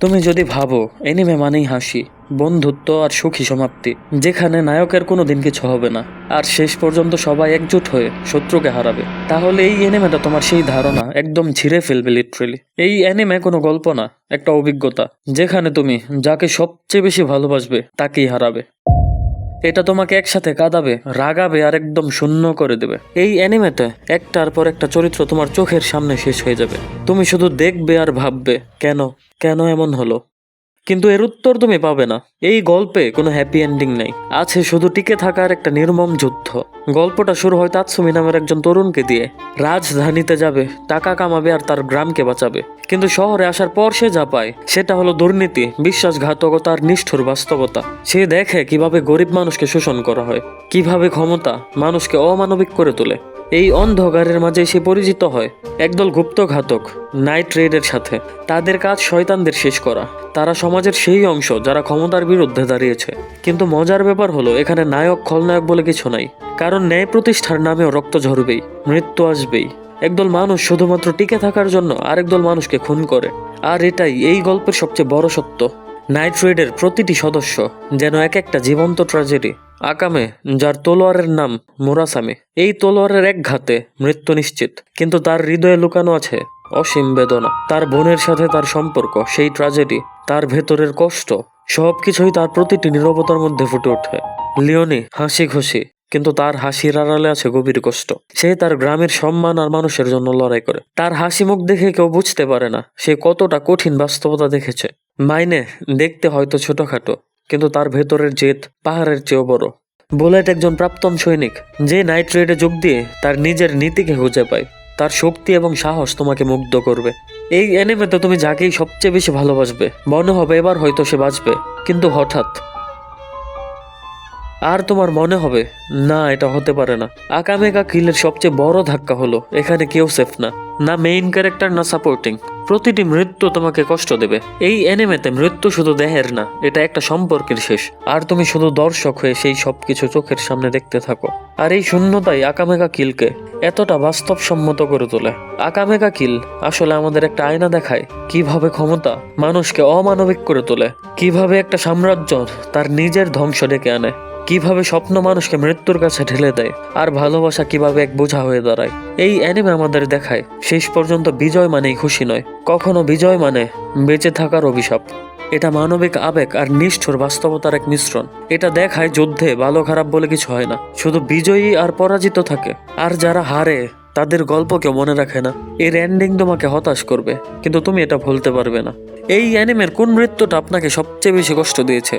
তুমি যদি ভাবো এনিমে মানেই হাসি, বন্ধুত্ব আর সুখী সমাপ্তি, যেখানে নায়কের কোনো দিন কিছু হবে না, আর শেষ পর্যন্ত সবাই একজোট হয়ে শত্রুকে হারাবে, তাহলে এই এনিমেটা তোমার সেই ধারণা একদম ছিঁড়ে ফেলবে লিটারেলি এই অ্যানিমে কোনো গল্প না, একটা অভিজ্ঞতা, যেখানে তুমি যাকে সবচেয়ে বেশি ভালোবাসবে, তাকেই হারাবে। এটা তোমাকে একসাথে কাঁদাবে, রাগাবে আর একদম শূন্য করে দেবে। এই অ্যানিমেতে একটার পর একটা চরিত্র তোমার চোখের সামনে শেষ হয়ে যাবে। তুমি শুধু দেখবে আর ভাববে, কেন? কেন এমন হলো? কিন্তু এর উত্তর তুমি পাবে না। এই গল্পে কোনো হ্যাপি এন্ডিং নেই। আছে শুধু টিকে থাকার একটা নির্মম যুদ্ধ। গল্পটা শুরু হয় তাৎসুমি নামের একজন তরুণকে দিয়ে। রাজধানীতে যাবে, টাকা কামাবে আর তার গ্রামকে বাঁচাবে। কিন্তু শহরে আসার পর সে যা পায়, সেটা হলো দুর্নীতি বিশ্বাসঘাতকতা আর নিষ্ঠুর বাস্তবতা। সে দেখে কীভাবে গরিব মানুষকে শোষণ করা হয়, কীভাবে ক্ষমতা মানুষকে অমানবিক করে তোলে। এই অন্ধকারের মাঝে সে পরিচিত হয়, একদল গুপ্তঘাতক নাইট রেডের সাথে। তাদের কাজ শয়তানদের শেষ করা। তারা সমাজের সেই অংশ যারা ক্ষমতার বিরুদ্ধে দাঁড়িয়েছে। কিন্তু মজার ব্যাপার হলো, এখানে নায়ক, খলনায়ক বলে কিছু নাই। কারণ ন্যায় প্রতিষ্ঠার নামেও রক্ত ঝরবেই, মৃত্যু আসবেই। একদল মানুষ শুধুমাত্র টিকে থাকার জন্য আরেকদল মানুষকে খুন করে। আর এটাই এই গল্পের সবচেয়ে বড় সত্য। নাইট রেডের প্রতিটি সদস্য যেন এক একটা জীবন্ত ট্র্যাজেডি আকামে, যার তলোয়ারের নাম মুরাসামি। এই তলোয়ারের এক ঘাতে মৃত্যু নিশ্চিত, কিন্তু তার হৃদয়ে লুকানো আছে অসীম বেদনা। তার বোনের সাথে তার সম্পর্ক, সেই ট্র্যাজেডি তার ভেতরের কষ্ট, সবকিছুই তার প্রতিটি নীরবতার মধ্যে ফুটে ওঠে লিওনি, হাসি খুশি, কিন্তু তার হাসির আড়ালে আছে গভীর কষ্ট। সে তার গ্রামের সম্মান আর মানুষের জন্য লড়াই করে। তার হাসি মুখ দেখে কেউ বুঝতে পারে না সে কতটা কঠিন বাস্তবতা দেখেছে। মাইনে, দেখতে হয়তো ছোটখাটো কিন্তু তার ভেতরের জেদ পাহাড়ের চেয়েও বড়। বুলেট একজন প্রাক্তন সৈনিক, যে নাইট রেডে যোগ দিয়ে তার নিজের নীতিকে খুঁজে পায়। তার শক্তি এবং সাহস তোমাকে মুগ্ধ করবে। এই অ্যানিমেতে তুমি যাকেই সবচেয়ে বেশি ভালোবাসবে, মনে হবে এবার হয়তো সে বাঁচবে, কিন্তু হঠাৎ। আর তোমার মনে হবে, না, এটা হতে পারে না। আকামেকা কিলের সবচেয়ে বড় ধাক্কা হলো, এখানে কেউ সেফ না না মেইন ক্যারেক্টার না সাপোর্টিং প্রতিটি মৃত্যু তোমাকে কষ্ট দেবে। এই অ্যানিমেতে মৃত্যু শুধু দেহের না, এটা একটা সম্পর্কের শেষ। আর তুমি শুধু দর্শক হয়ে সেই সবকিছু চোখের সামনে দেখতে থাকো। আর এই শূন্যতাই আকামেকা কিলকে এতটা বাস্তবসম্মত করে তোলে। আকামেকা কিল আসলে আমাদের একটা আয়না দেখায় কীভাবে ক্ষমতা মানুষকে অমানবিক করে তোলে, কীভাবে একটা সাম্রাজ্য তার নিজের ধ্বংস ডেকে আনে। কীভাবে স্বপ্ন মানুষকে মৃত্যুর কাছে ঠেলে দেয়, আর ভালোবাসা কীভাবে এক বোঝা হয়ে দাঁড়ায়। এই অ্যানিমে আমাদের দেখায়, শেষ পর্যন্ত বিজয় মানেই খুশি নয়, কখনো বিজয় মানে বেঁচে থাকার অভিশাপ। এটা মানবিক আবেগ আর নিষ্ঠুর বাস্তবতার এক মিশ্রণ। এটা দেখায় যুদ্ধে ভালো খারাপ বলে কিছু হয় না, শুধু বিজয়ী আর পরাজিত থাকে। আর যারা হারে, তাদের গল্প কেউ মনে রাখে না। এর এন্ডিং তোমাকে হতাশ করবে, কিন্তু তুমি এটা ভুলতে পারবে না। এই অ্যানিমের কোন মৃত্যুটা আপনাকে সবচেয়ে বেশি কষ্ট দিয়েছে?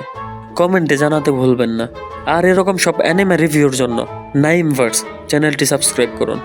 কমেন্টে জানাতে ভুলবেন না। আর এরকম সব অ্যানিমে রিভিউর জন্য নাইম ভার্স চ্যানেলটি সাবস্ক্রাইব করুন।